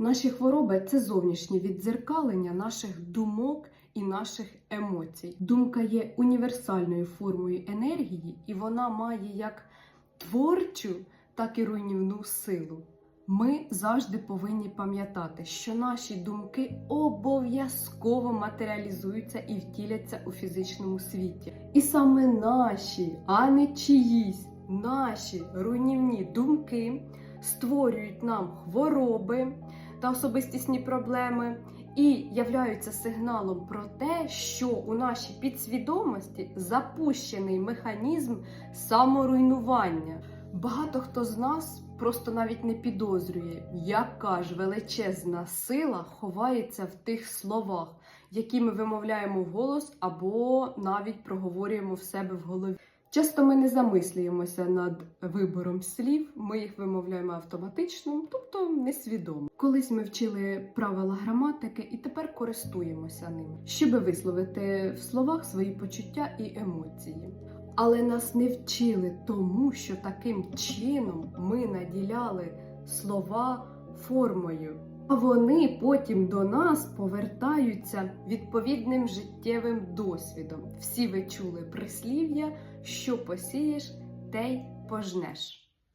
Наші хвороби це зовнішнє віддзеркалення наших думок і наших емоцій. Думка є універсальною формою енергії, і вона має як творчу, так і руйнівну силу. Ми завжди повинні пам'ятати, що наші думки обов'язково матеріалізуються і втіляться у фізичному світі. І саме наші, а не чиїсь, наші руйнівні думки створюють нам хвороби та особистісні проблеми і являються сигналом про те, що у нашій підсвідомості запущений механізм саморуйнування. Багато хто з нас просто навіть не підозрює, яка ж величезна сила ховається в тих словах, які ми вимовляємо вголос або навіть проговорюємо в себе в голові. Часто ми не замислюємося над вибором слів, ми їх вимовляємо автоматично, тобто несвідомо. Колись ми вчили правила граматики і тепер користуємося ними, щоб висловити в словах свої почуття і емоції. Але нас не вчили тому, що таким чином ми наділяли слова формою. Вони потім до нас повертаються відповідним життєвим досвідом. Всі ви чули прислів'я, що посієш, те й пожнеш.